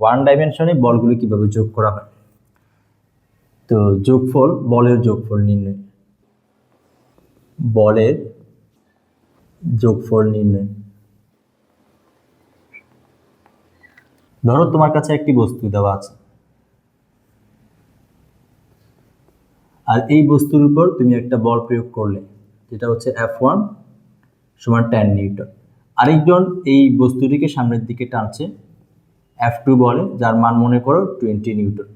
One ডাইমেনশনে বলগুলো কীভাবে যোগ করা হয়? তো যোগফল, বলের যোগফল নির্ণয়। বলের যোগফল নির্ণয়। ধরো তোমার কাছে একটি বস্তু দেওয়া আছে। আর এই বস্তুর উপর তুমি একটা বল প্রয়োগ করলে, যেটা হচ্ছে এফ ওয়ান সমান টেন নিউটন। আরেকজন এই বস্তুটিকে সামনের দিকে টানছে এফ টু বলে, যার মান মনে করো টোয়েন্টি নিউটন।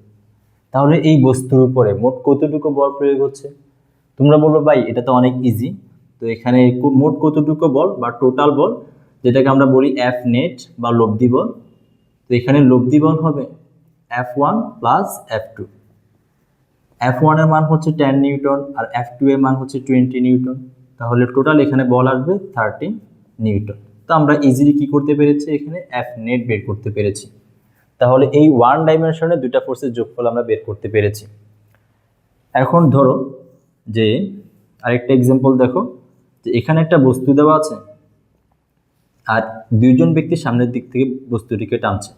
তাহলে এই বস্তুর উপরে মোট কতটুকু বল প্রয়োগ হচ্ছে? তোমরা বলব, ভাই, এটা তো অনেক ইজি তো এখানে মোট কতটুকু বল বা টোটাল বল, যেটাকে আমরা বলি এফ নেট বা লব্ধি বল, তো এখানে লব্ধি বল হবে F one plus F two F ওয়ানের মান হচ্ছে টেন নিউটন আর এফ টু এর মান হচ্ছে টোয়েন্টি নিউটন। তাহলে টোটাল এখানে বল আসবে থার্টি নিউটন। তো আমরা ইজিলি কি করতে পেরেছি? এখানে এফ নেট বের করতে পেরেছি। তাহলে এই ওয়ান ডাইমেনশনে দুটা ফোর্সের যোগফল আমরা বের করতে পেরেছি। এখন ধরো যে আরেকটা এক্সাম্পল দেখো, যে এখানে একটা বস্তু দেওয়া আছে আর দুইজন ব্যক্তি সামনের দিক থেকে বস্তুটিকে টানছে।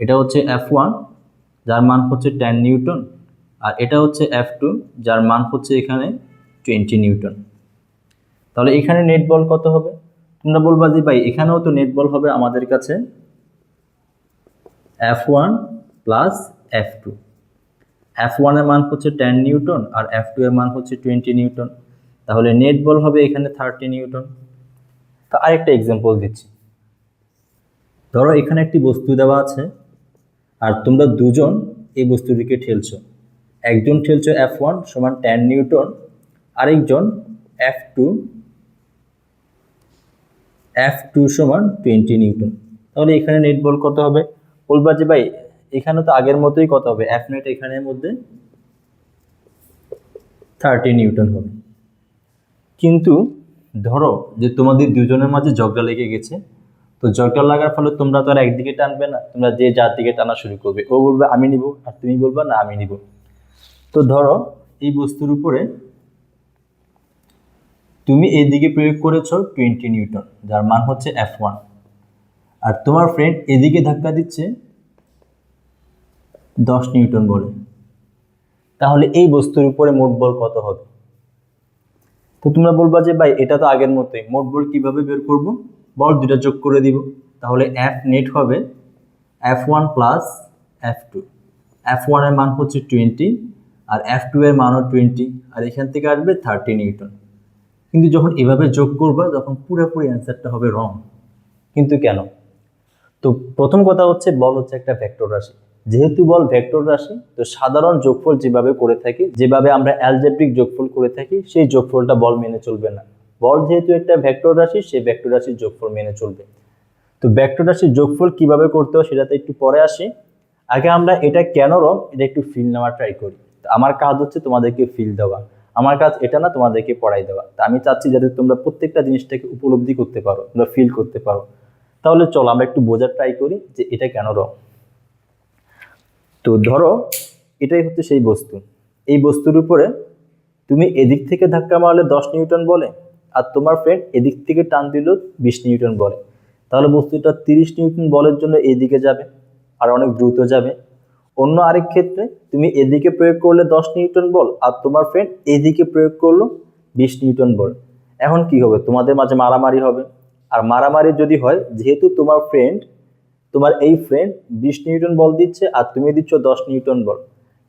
এটা হচ্ছে এফ ওয়ান যার মান হচ্ছে টেন নিউটন আর এটা হচ্ছে এফ টু যার মান হচ্ছে এখানে টোয়েন্টি নিউটন। তাহলে এখানে নেট বল কত হবে? তোমরা বলবা যে, ভাই, এখানেও তো নেট বল হবে আমাদের কাছে। F one plus F two F ওয়ানের মান হচ্ছে টেন নিউটন আর এফ টু এর মান হচ্ছে টোয়েন্টি নিউটন। তাহলে নেট বল হবে এখানে থার্টি নিউটন। তো আরেকটা এক্সাম্পল দিচ্ছি। ধরো এখানে একটি বস্তু দেওয়া আছে আর তোমরা দুজন এই বস্তুটিকে ঠেলছো। একজন ঠেলছো এফ ওয়ান সমান টেন নিউটন, আরেকজন এফ টু এফ টু সমান টোয়েন্টি নিউটন। তাহলে এখানে নেট বল কত হবে? বলবা যে ভাই, এখানে তো আগের মতোই কত হবে? এফ নেট এখানের মধ্যে থার্টি নিউটন হবে। কিন্তু ধরো যে তোমাদের দুজনের মাঝে ঝগড়া লেগে গেছে, তো ঝগড়া লাগার ফলে তোমরা তো আর একদিকে টানবে না, তোমরা যে যার দিকে টানা শুরু করবে। ও বলবে, আমি নিব, আর তুমি বলবা, না, আমি নিব। তো ধরো এই বস্তুর উপরে তুমি এদিকে প্রয়োগ করেছ টোয়েন্টি নিউটন, যার মান হচ্ছে এফ ওয়ান আর তোমার ফ্রেন্ড এদিকে ধাক্কা দিচ্ছে দশ নিউটন বলে। তাহলে এই বস্তুর উপরে মোট বল কত হবে? তো তোমরা বলবা যে, ভাই, এটা তো আগের মতোই, মোট বল কীভাবে বের করব? বল দুটা যোগ করে দিব। তাহলে এফ নেট হবে F one plus F two F ওয়ানের মান হচ্ছে টোয়েন্টি আর এফ টু এর মানও টোয়েন্টি আর এখান থেকে আসবে থার্টি নিউটন। কিন্তু যখন এভাবে যোগ করবা, তখন পুরোপুরি অ্যান্সারটা হবে রং কিন্তু কেন? তো প্রথম কথা হচ্ছে, বল হচ্ছে একটা ভেক্টর রাশি। যেহেতু বল ভেক্টর রাশি, তো সাধারণ যোগফল যেভাবে করে থাকি, যেভাবে আমরা অ্যালজেব্রিক যোগফল করে থাকি, সেই যোগফলটা বল মেনে চলবে না। বল যেহেতু একটা ভেক্টর রাশি, সেই ভেক্টর রাশির যোগফল মেনে চলবে। তো ভেক্টর রাশির যোগফল কীভাবে করতে হয় সেটাতে একটু পরে আসি। আগে আমরা এটা কেন রং এটা একটু ফিল নেওয়ার ট্রাই করি। আমার কাজ হচ্ছে তোমাদেরকে ফিল দেওয়া। আমার কাজ এটা না তোমাদেরকে পড়াই দেওয়া। তা আমি চাচ্ছি যাতে তোমরা প্রত্যেকটা জিনিসটাকে উপলব্ধি করতে পারো, তোমরা ফিল করতে পারো। তাহলে চলো, আমরা একটু বোঝার ট্রাই করি যে এটা কেন রং। তো ধরো, এটাই হচ্ছে সেই বস্তু। এই বস্তুর উপরে তুমি এদিক থেকে ধাক্কা মারলে দশ নিউটন বলে, আর তোমার ফ্রেন্ড এদিক থেকে টান দিল বিশ নিউটন বলে। তাহলে বস্তুটা তিরিশ নিউটন বলের জন্য এদিকে যাবে, আর অনেক দ্রুত যাবে। অন্য আরেক ক্ষেত্রে তুমি এদিকে প্রয়োগ করলে দশ নিউটন বল আর তোমার ফ্রেন্ড এদিকে প্রয়োগ করল বিশ নিউটন বল। এখন কি হবে? তোমাদের মাঝে মারামারি হবে। আর মারামারি যদি হয়, যেহেতু তোমার ফ্রেন্ড তোমার এই ফ্রেন্ড বিশ নিউটন বল দিচ্ছে আর তুমি দিচ্ছ দশ নিউটন বল।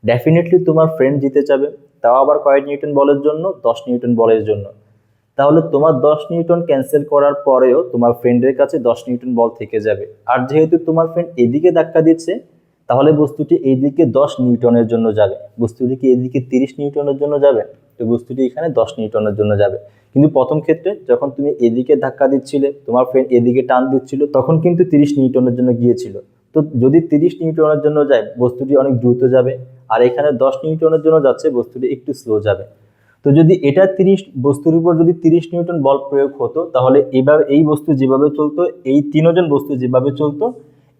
ডেফিনেটলি তোমার ফ্রেন্ড জিতে যাবে। তাও আবার কয়েক নিউটন বলের জন্য, দশ নিউটন বলের জন্য। তাহলে তোমার দশ নিউটন ক্যান্সেল করার পরেও তোমার ফ্রেন্ডের কাছে দশ নিউটন বল থেকে যাবে। আর যেহেতু তোমার ফ্রেন্ড এদিকে ধাক্কা দিচ্ছে তাহলে বস্তুটি এইদিকে দশ নিউটনের জন্য যাবে। বস্তুটি কি এদিকে তিরিশ নিউটনের জন্য যাবে? তো বস্তুটি এখানে দশ নিউটনের জন্য যাবে। কিন্তু প্রথম ক্ষেত্রে যখন তুমি এদিকে ধাক্কা দিচ্ছিলে, তোমার ফ্রেন্ড এদিকে টান দিচ্ছিল, তখন কিন্তু তিরিশ নিউটনের জন্য গিয়েছিল। তো যদি তিরিশ নিউটনের জন্য যায়, বস্তুটি অনেক দ্রুত যাবে। আর এখানে দশ নিউটনের জন্য যাচ্ছে, বস্তুটি একটু স্লো যাবে। তো যদি এটা তিরিশ, বস্তুর উপর যদি তিরিশ নিউটন বল প্রয়োগ হতো, তাহলে এইভাবে এই বস্তু যেভাবে চলতো, এই তিনজন বস্তু যেভাবে চলতো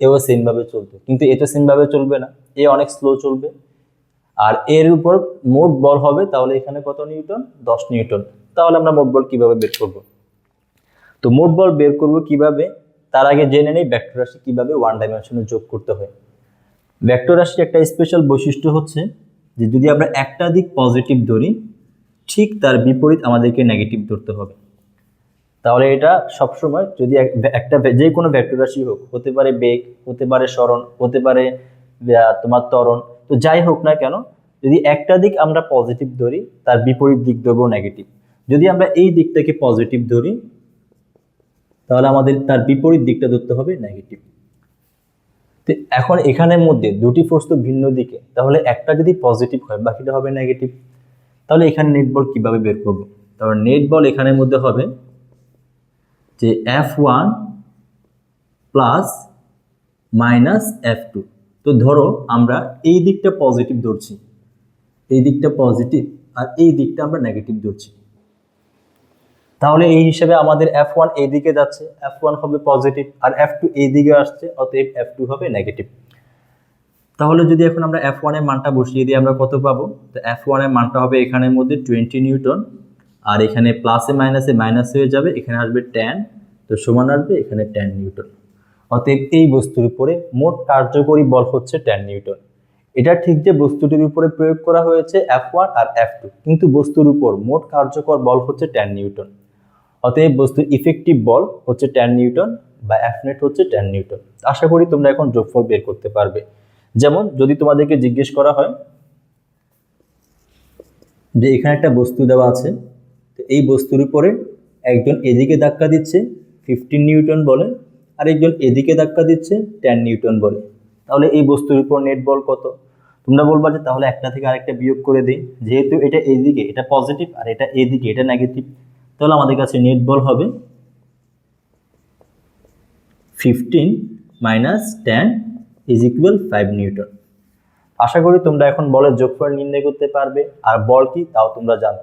এও সেমভাবে চলতো কিন্তু এটা সেমভাবে চলবে না, এ অনেক স্লো চলবে। আর এর উপর মোট বল হবে তাহলে এখানে কত নিউটন? দশ নিউটন। তাহলে আমরা মোট বল কীভাবে বের করব? তো মোট বল বের করব কীভাবে? তার আগে জেনে নেই ভেক্টর রাশি কীভাবে ওয়ান ডাইমেনশনে যোগ করতে হয়। ভেক্টর রাশির একটা স্পেশাল বৈশিষ্ট্য হচ্ছে যে যদি আমরা একটা দিক পজিটিভ ধরি, ঠিক তার বিপরীত আমাদেরকে নেগেটিভ ধরতে হবে। তাহলে এটা সবসময় যদি এক- একটা যে কোনো ভেক্টর রাশি হোক, হতে পারে বেগ, হতে পারে স্মরণ, হতে পারে তোমার ত্বরণ, তো যাই হোক না কেন, যদি একটা দিক আমরা পজিটিভ ধরি, তার বিপরীত দিক ধরবো নেগেটিভ যদি আমরা এই দিকটাকে পজিটিভ ধরি, তাহলে আমাদের তার বিপরীত দিকটা ধরতে হবে নেগেটিভ তো এখন এখানের মধ্যে দুটি ফোর্স তো ভিন্ন দিকে, তাহলে একটা যদি পজিটিভ হয়, বাকিটা হবে নেগেটিভ তাহলে এখানে নেট বল কীভাবে বের করব? তাহলে নেট বল এখানের মধ্যে হবে যে F one plus minus F two তো ধরো আমরা এই দিকটা পজিটিভ ধরছি। এই দিকটা পজিটিভ আর এই দিকটা আমরা নেগেটিভ ধরছি। তাহলে এই হিসেবে আমাদের এফ ওয়ান এই দিকে যাচ্ছে এফ ওয়ান হবে পজিটিভ আর এফ টু এই দিকে আসছে, অতএব এফ টু হবে নেগেটিভ তাহলে যদি এখন আমরা এফ ওয়ানের মানটা বসিয়ে দিই আমরা কত পাবো? তো এফ ওয়ানের মানটা হবে এখানের মধ্যে টোয়েন্টি নিউটন আর এখানে প্লাসে মাইনাসে মাইনাস হয়ে যাবে, এখানে আসবে ট্যান তো সমান আসবে এখানে ট্যান নিউটন। অতএব এই বস্তুর উপরে মোট কার্যকরী বল হচ্ছে ট্যান নিউটন। এটা ঠিক যে বস্তুটির উপরে প্রয়োগ করা হয়েছে এফ ওয়ান আর এফ টু কিন্তু বস্তুর উপর মোট কার্যকর বল হচ্ছে ট্যান নিউটন। অতএব বস্তুর ইফেক্টিভ বল হচ্ছে ট্যান নিউটন বা এফ নেট হচ্ছে ট্যান নিউটন। আশা করি তোমরা এখন যোগফল বের করতে পারবে। যেমন যদি তোমাদেরকে জিজ্ঞেস করা হয় যে এখানে একটা বস্তু দেওয়া আছে এই বস্তুর উপরে একজন এদিকে ধাক্কা দিচ্ছে ফিফটিন নিউটন বলে আর একজন এদিকে ধাক্কা দিচ্ছে টেন নিউটন বলে। তাহলে এই বস্তুর উপর নেট বল কত? তোমরা বলবা যে তাহলে একটা থেকে আরেকটা বিয়োগ করে দিই, যেহেতু এটা এইদিকে এটা পজিটিভ আর এটা এইদিকে এটা নেগেটিভ তাহলে আমাদের কাছে নেট বল হবে fifteen minus ten is equal five newton. আশা করি তোমরা এখন বলের যোগফল নির্ণয় করতে পারবে, আর বল কি তাও তোমরা জানো।